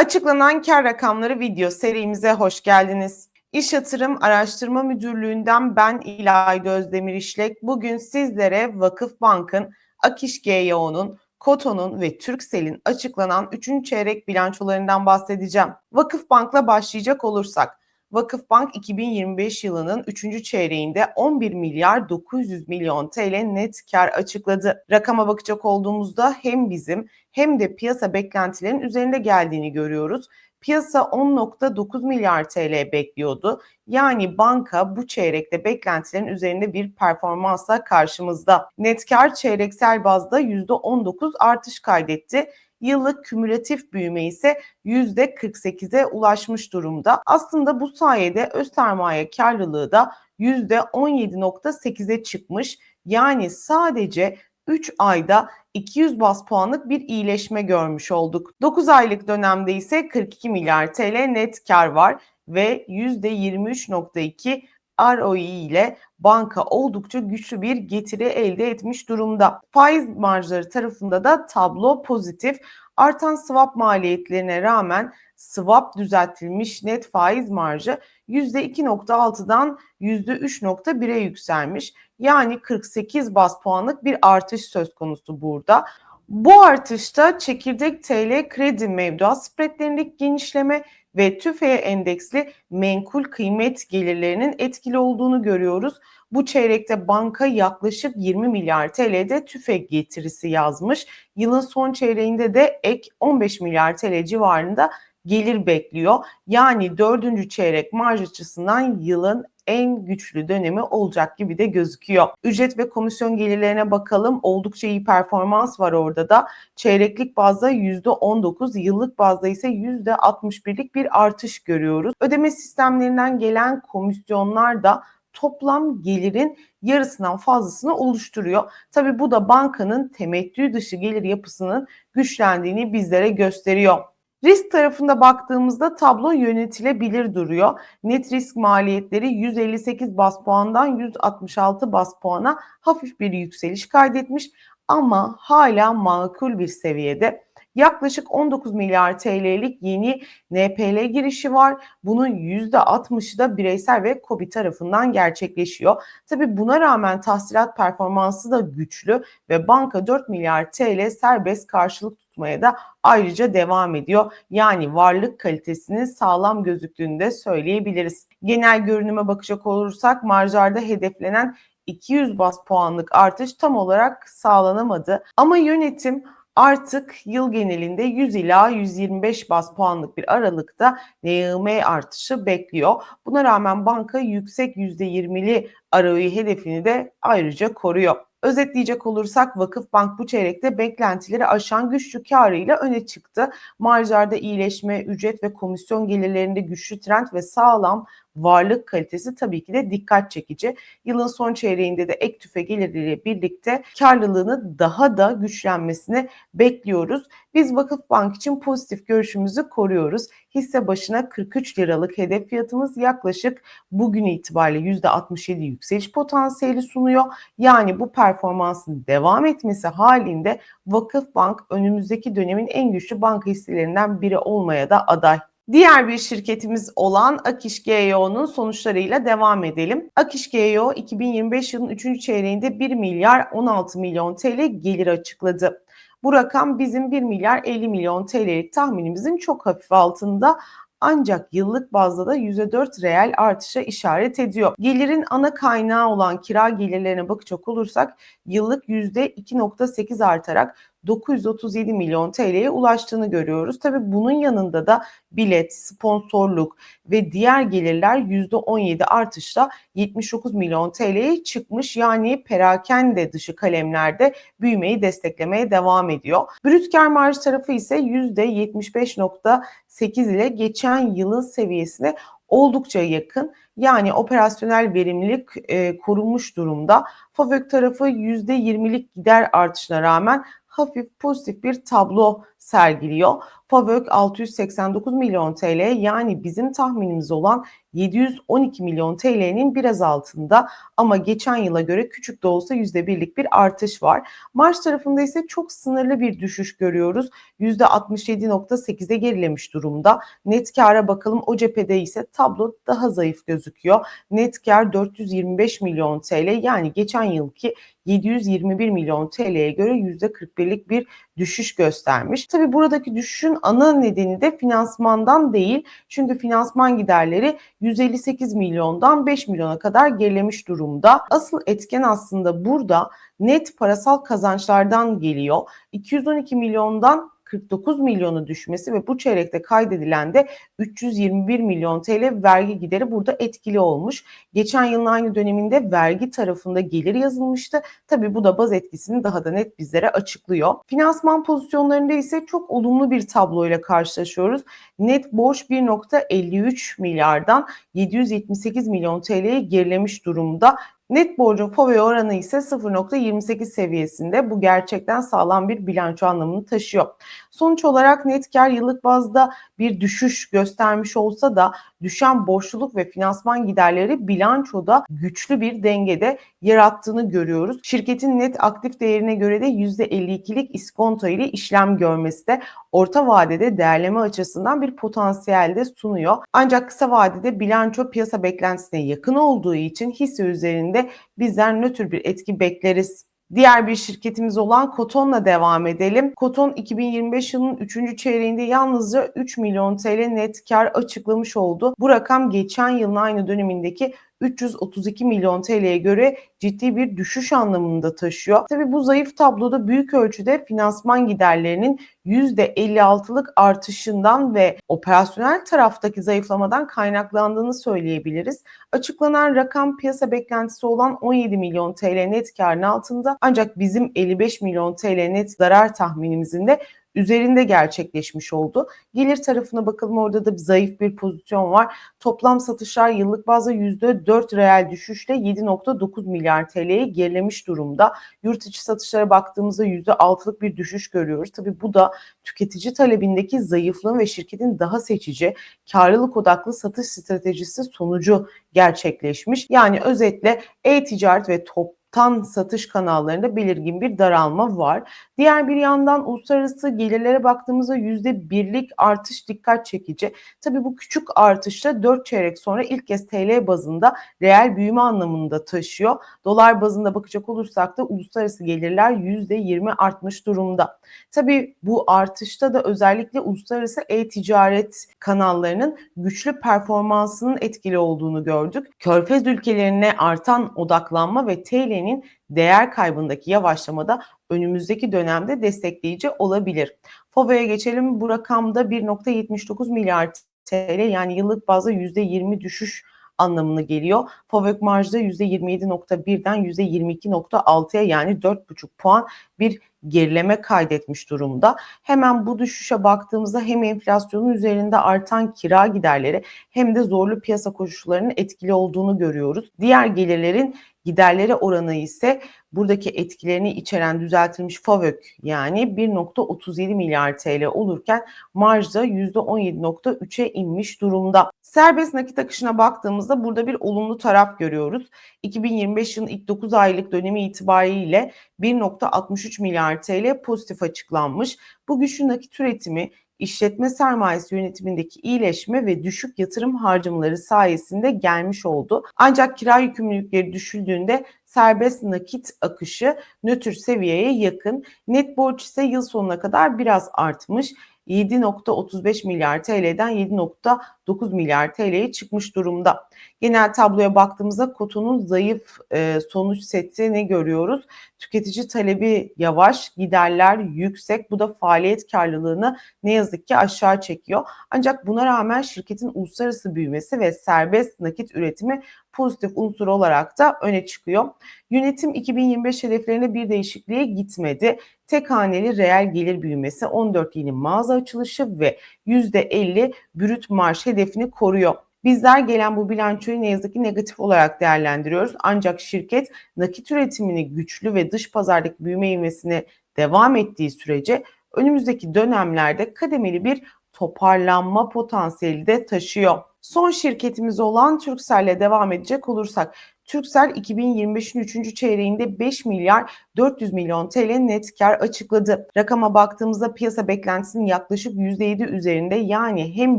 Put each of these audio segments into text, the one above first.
Açıklanan kar rakamları video serimize hoş geldiniz. İş Yatırım Araştırma Müdürlüğü'nden ben İlay Özdemir İşlek. Bugün sizlere Vakıf Bank'ın, Akiş GYO'nun, Koto'nun ve Turkcell'in açıklanan 3. çeyrek bilançolarından bahsedeceğim. Vakıf Bank'la başlayacak olursak, Vakıfbank 2025 yılının 3. çeyreğinde 11 milyar 900 milyon TL net kar açıkladı. Rakama bakacak olduğumuzda hem bizim hem de piyasa beklentilerin üzerinde geldiğini görüyoruz. Piyasa 10.9 milyar TL bekliyordu. Yani banka bu çeyrekte beklentilerin üzerinde bir performansla karşımızda. Net kar çeyreksel bazda %19 artış kaydetti yıllık kümülatif büyüme ise %48'e ulaşmış durumda. Aslında bu sayede öz sermaye karlılığı da %17.8'e çıkmış. Yani sadece 3 ayda 200 bas puanlık bir iyileşme görmüş olduk. 9 aylık dönemde ise 42 milyar TL net kar var ve %23.2 ROE ile banka oldukça güçlü bir getiri elde etmiş durumda. Faiz marjları tarafında da tablo pozitif. Artan swap maliyetlerine rağmen swap düzeltilmiş net faiz marjı %2.6'dan %3.1'e yükselmiş. Yani 48 bas puanlık bir artış söz konusu burada. Bu artışta çekirdek TL kredi mevduat spreadlerindeki genişleme ve TÜFE'ye endeksli menkul kıymet gelirlerinin etkili olduğunu görüyoruz. Bu çeyrekte banka yaklaşık 20 milyar TL'de TÜFE getirisi yazmış. Yılın son çeyreğinde de ek 15 milyar TL civarında gelir bekliyor. Yani dördüncü çeyrek marj açısından yılın en güçlü dönemi olacak gibi de gözüküyor. Ücret ve komisyon gelirlerine bakalım. Oldukça iyi performans var orada da. Çeyreklik bazda %19, yıllık bazda ise %61'lik bir artış görüyoruz. Ödeme sistemlerinden gelen komisyonlar da toplam gelirin yarısından fazlasını oluşturuyor. Tabi bu da bankanın temettü dışı gelir yapısının güçlendiğini bizlere gösteriyor. Risk tarafında baktığımızda tablo yönetilebilir duruyor. Net risk maliyetleri 158 bas puandan 166 bas puana hafif bir yükseliş kaydetmiş ama hala makul bir seviyede. Yaklaşık 19 milyar TL'lik yeni NPL girişi var. Bunun %60'ı da bireysel ve KOBİ tarafından gerçekleşiyor. Tabi buna rağmen tahsilat performansı da güçlü ve banka 4 milyar TL serbest karşılık tutmaya da ayrıca devam ediyor. Yani varlık kalitesinin sağlam gözüktüğünü de söyleyebiliriz. Genel görünüme bakacak olursak marjlarda hedeflenen 200 bas puanlık artış tam olarak sağlanamadı. Ama yönetim artık yıl genelinde 100 ila 125 bas puanlık bir aralıkta NYM artışı bekliyor. Buna rağmen banka yüksek %20'li ROE hedefini de ayrıca koruyor. Özetleyecek olursak Vakıfbank bu çeyrekte beklentileri aşan güçlü karıyla öne çıktı. Marjlarda iyileşme, ücret ve komisyon gelirlerinde güçlü trend ve sağlam varlık kalitesi tabii ki de dikkat çekici. Yılın son çeyreğinde de ek tüfe geliriyle birlikte karlılığını daha da güçlenmesini bekliyoruz. Biz Vakıfbank için pozitif görüşümüzü koruyoruz. Hisse başına 43 liralık hedef fiyatımız yaklaşık bugün itibariyle %67 yükseliş potansiyeli sunuyor. Yani bu performansın devam etmesi halinde Vakıfbank önümüzdeki dönemin en güçlü banka hisselerinden biri olmaya da aday. Diğer bir şirketimiz olan Akiş GEO'nun sonuçlarıyla devam edelim. Akiş GEO 2025 yılının 3. çeyreğinde 1 milyar 16 milyon TL gelir açıkladı. Bu rakam bizim 1 milyar 50 milyon TL'lik tahminimizin çok hafif altında ancak yıllık bazda da %4 reel artışa işaret ediyor. Gelirin ana kaynağı olan kira gelirlerine bakacak olursak yıllık %2.8 artarak 937 milyon TL'ye ulaştığını görüyoruz. Tabii bunun yanında da bilet, sponsorluk ve diğer gelirler %17 artışla 79 milyon TL'ye çıkmış. Yani perakende dışı kalemlerde büyümeyi desteklemeye devam ediyor. Brüt kar marjı tarafı ise %75.8 ile geçen yılın seviyesine oldukça yakın. Yani operasyonel verimlilik e, korunmuş durumda. FAVÖK tarafı %20'lik gider artışına rağmen hafif pozitif bir tablo sergiliyor. FAVÖK 689 milyon TL yani bizim tahminimiz olan 712 milyon TL'nin biraz altında ama geçen yıla göre küçük de olsa %1'lik bir artış var. Marş tarafında ise çok sınırlı bir düşüş görüyoruz. %67.8'e gerilemiş durumda. Net kâra bakalım o cephede ise tablo daha zayıf gözüküyor. Net kar 425 milyon TL yani geçen yılki 721 milyon TL'ye göre %41'lik bir düşüş göstermiş. Tabi buradaki düşüşün ana nedeni de finansmandan değil. Çünkü finansman giderleri 158 milyondan 5 milyona kadar gerilemiş durumda. Asıl etken aslında burada net parasal kazançlardan geliyor. 212 milyondan 49 milyonu düşmesi ve bu çeyrekte kaydedilen de 321 milyon TL vergi gideri burada etkili olmuş. Geçen yılın aynı döneminde vergi tarafında gelir yazılmıştı. Tabi bu da baz etkisini daha da net bizlere açıklıyor. Finansman pozisyonlarında ise çok olumlu bir tabloyla karşılaşıyoruz. Net borç 1.53 milyardan 778 milyon TL'ye gerilemiş durumda. Net borcun FOVE oranı ise 0.28 seviyesinde. Bu gerçekten sağlam bir bilanço anlamını taşıyor. Sonuç olarak net kar yıllık bazda bir düşüş göstermiş olsa da düşen borçluluk ve finansman giderleri bilançoda güçlü bir dengede yarattığını görüyoruz. Şirketin net aktif değerine göre de %52'lik iskonto ile işlem görmesi de orta vadede değerleme açısından bir potansiyel de sunuyor. Ancak kısa vadede bilanço piyasa beklentisine yakın olduğu için hisse üzerinde bizler nötr bir etki bekleriz. Diğer bir şirketimiz olan Koton'la devam edelim. Koton 2025 yılının 3. çeyreğinde yalnızca 3 milyon TL net kar açıklamış oldu. Bu rakam geçen yılın aynı dönemindeki 332 milyon TL'ye göre ciddi bir düşüş anlamında taşıyor. Tabi bu zayıf tabloda büyük ölçüde finansman giderlerinin %56'lık artışından ve operasyonel taraftaki zayıflamadan kaynaklandığını söyleyebiliriz. Açıklanan rakam piyasa beklentisi olan 17 milyon TL net karın altında ancak bizim 55 milyon TL net zarar tahminimizin de üzerinde gerçekleşmiş oldu. Gelir tarafına bakalım orada da bir zayıf bir pozisyon var. Toplam satışlar yıllık bazda %4 reel düşüşle 7.9 milyar TL'ye gerilemiş durumda. Yurt içi satışlara baktığımızda %6'lık bir düşüş görüyoruz. Tabii bu da tüketici talebindeki zayıflığın ve şirketin daha seçici, karlılık odaklı satış stratejisi sonucu gerçekleşmiş. Yani özetle e-ticaret ve top tan satış kanallarında belirgin bir daralma var. Diğer bir yandan uluslararası gelirlere baktığımızda %1'lik artış dikkat çekici. Tabii bu küçük artışta 4 çeyrek sonra ilk kez TL bazında reel büyüme anlamında taşıyor. Dolar bazında bakacak olursak da uluslararası gelirler %20 artmış durumda. Tabii bu artışta da özellikle uluslararası e-ticaret kanallarının güçlü performansının etkili olduğunu gördük. Körfez ülkelerine artan odaklanma ve TL TL'nin değer kaybındaki yavaşlamada önümüzdeki dönemde destekleyici olabilir. FOVE'ye geçelim. Bu rakamda 1.79 milyar TL yani yıllık bazda %20 düşüş anlamına geliyor. FOVÖK marjda %27.1'den %22.6'ya yani 4,5 puan bir gerileme kaydetmiş durumda. Hemen bu düşüşe baktığımızda hem enflasyonun üzerinde artan kira giderleri hem de zorlu piyasa koşullarının etkili olduğunu görüyoruz. Diğer gelirlerin giderleri oranı ise buradaki etkilerini içeren düzeltilmiş FAVÖK yani 1.37 milyar TL olurken marjda %17.3'e inmiş durumda. Serbest nakit akışına baktığımızda burada bir olumlu taraf görüyoruz. 2025 yılın ilk 9 aylık dönemi itibariyle 1.63 milyar TL pozitif açıklanmış. Bu güçlü nakit üretimi işletme sermayesi yönetimindeki iyileşme ve düşük yatırım harcamaları sayesinde gelmiş oldu. Ancak kira yükümlülükleri düşüldüğünde serbest nakit akışı nötr seviyeye yakın. Net borç ise yıl sonuna kadar biraz artmış. 7.35 milyar TL'den 7.9 milyar TL'ye çıkmış durumda. Genel tabloya baktığımızda kotonun zayıf e, sonuç seti ne görüyoruz? Tüketici talebi yavaş, giderler yüksek. Bu da faaliyet karlılığını ne yazık ki aşağı çekiyor. Ancak buna rağmen şirketin uluslararası büyümesi ve serbest nakit üretimi pozitif unsur olarak da öne çıkıyor. Yönetim 2025 hedeflerine bir değişikliğe gitmedi. Tek haneli reel gelir büyümesi, 14 yeni mağaza açılışı ve %50 brüt marş hedefini koruyor. Bizler gelen bu bilançoyu ne yazık ki negatif olarak değerlendiriyoruz. Ancak şirket nakit üretimini güçlü ve dış pazardaki büyüme ivmesine devam ettiği sürece önümüzdeki dönemlerde kademeli bir toparlanma potansiyeli de taşıyor. Son şirketimiz olan Turkcell'le devam edecek olursak Turkcell 2025'in 3. çeyreğinde 5 milyar 400 milyon TL net kar açıkladı. Rakama baktığımızda piyasa beklentisinin yaklaşık %7 üzerinde yani hem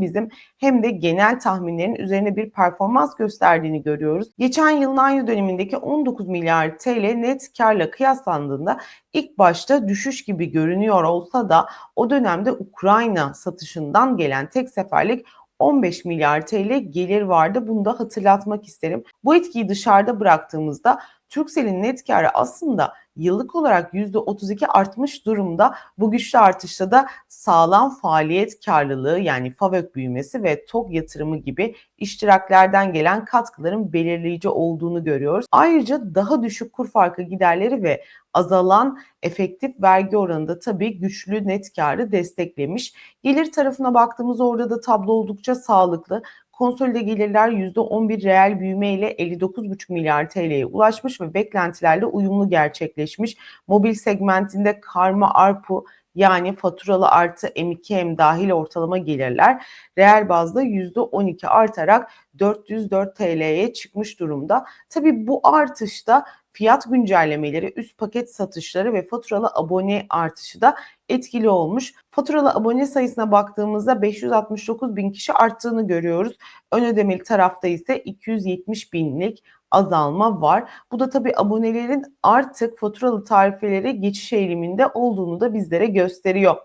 bizim hem de genel tahminlerin üzerine bir performans gösterdiğini görüyoruz. Geçen yılın aynı dönemindeki 19 milyar TL net karla kıyaslandığında ilk başta düşüş gibi görünüyor olsa da o dönemde Ukrayna satışından gelen tek seferlik 15 milyar TL gelir vardı. Bunu da hatırlatmak isterim. Bu etkiyi dışarıda bıraktığımızda Turkcell'in net karı aslında yıllık olarak %32 artmış durumda. Bu güçlü artışta da sağlam faaliyet karlılığı yani FAVÖK büyümesi ve TOG yatırımı gibi iştiraklerden gelen katkıların belirleyici olduğunu görüyoruz. Ayrıca daha düşük kur farkı giderleri ve azalan efektif vergi oranı da tabii güçlü net karı desteklemiş. Gelir tarafına baktığımız orada da tablo oldukça sağlıklı. Konsolide gelirler %11 reel büyüme ile 59,5 milyar TL'ye ulaşmış ve beklentilerle uyumlu gerçekleşmiş. Mobil segmentinde karma ARPU yani faturalı artı M2M dahil ortalama gelirler reel bazda %12 artarak 404 TL'ye çıkmış durumda. Tabii bu artışta fiyat güncellemeleri, üst paket satışları ve faturalı abone artışı da etkili olmuş. Faturalı abone sayısına baktığımızda 569 bin kişi arttığını görüyoruz. Ön ödemeli tarafta ise 270 binlik azalma var. Bu da tabii abonelerin artık faturalı tarifelere geçiş eğiliminde olduğunu da bizlere gösteriyor.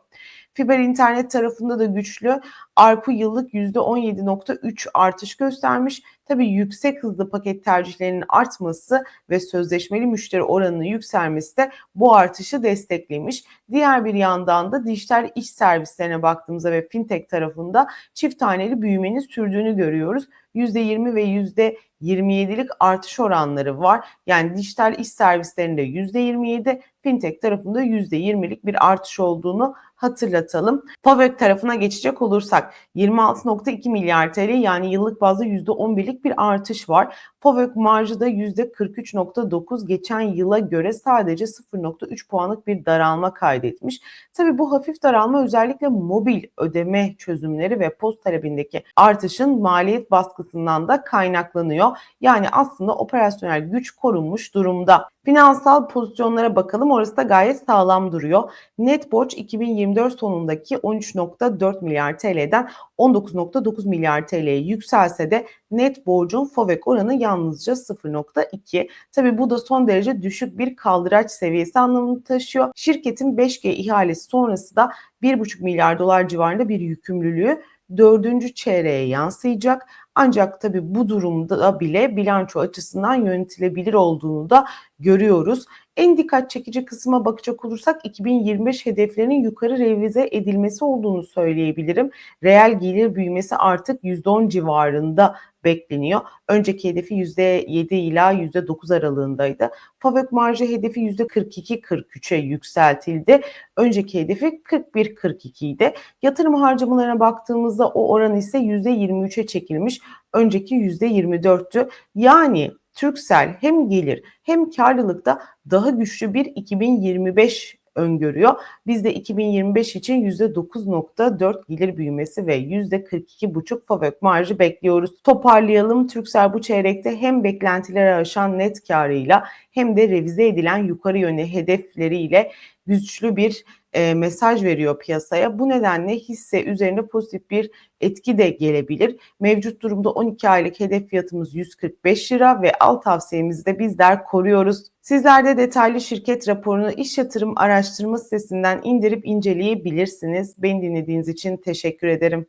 Fiber internet tarafında da güçlü. ARPU yıllık %17.3 artış göstermiş. Tabii yüksek hızlı paket tercihlerinin artması ve sözleşmeli müşteri oranının yükselmesi de bu artışı desteklemiş. Diğer bir yandan da dijital iş servislerine baktığımızda ve fintech tarafında çift taneli büyümenin sürdüğünü görüyoruz. %20 ve %27'lik artış oranları var. Yani dijital iş servislerinde %27, fintech tarafında %20'lik bir artış olduğunu hatırlatalım. Favök tarafına geçecek olursak 26.2 milyar TL yani yıllık bazda %11'lik bir artış var. Favök marjı da %43.9 geçen yıla göre sadece 0.3 puanlık bir daralma kaydetmiş. Tabi bu hafif daralma özellikle mobil ödeme çözümleri ve post talebindeki artışın maliyet baskısından da kaynaklanıyor. Yani aslında operasyonel güç korunmuş durumda. Finansal pozisyonlara bakalım. Orası da gayet sağlam duruyor. Net borç 2024 sonundaki 13.4 milyar TL'den 19.9 milyar TL'ye yükselse de net borcun FOVEK oranı yalnızca 0.2. Tabi bu da son derece düşük bir kaldıraç seviyesi anlamını taşıyor. Şirketin 5G ihalesi sonrası da 1,5 milyar dolar civarında bir yükümlülüğü dördüncü çeyreğe yansıyacak. Ancak tabi bu durumda bile bilanço açısından yönetilebilir olduğunu da görüyoruz. En dikkat çekici kısma bakacak olursak 2025 hedeflerinin yukarı revize edilmesi olduğunu söyleyebilirim. Reel gelir büyümesi artık %10 civarında bekleniyor. Önceki hedefi %7 ila %9 aralığındaydı. FAVÖK marjı hedefi %42-43'e yükseltildi. Önceki hedefi 41-42 idi. Yatırım harcamalarına baktığımızda o oran ise %23'e çekilmiş. Önceki %24'tü. Yani Turkcell hem gelir hem karlılıkta daha güçlü bir 2025 öngörüyor. Biz de 2025 için %9.4 gelir büyümesi ve %42.5 FAVÖK marjı bekliyoruz. Toparlayalım. Turkcell bu çeyrekte hem beklentileri aşan net karıyla hem de revize edilen yukarı yönlü hedefleriyle güçlü bir e, mesaj veriyor piyasaya. Bu nedenle hisse üzerinde pozitif bir etki de gelebilir. Mevcut durumda 12 aylık hedef fiyatımız 145 lira ve alt tavsiyemizi de bizler koruyoruz. Sizler de detaylı şirket raporunu iş yatırım araştırma sitesinden indirip inceleyebilirsiniz. Beni dinlediğiniz için teşekkür ederim.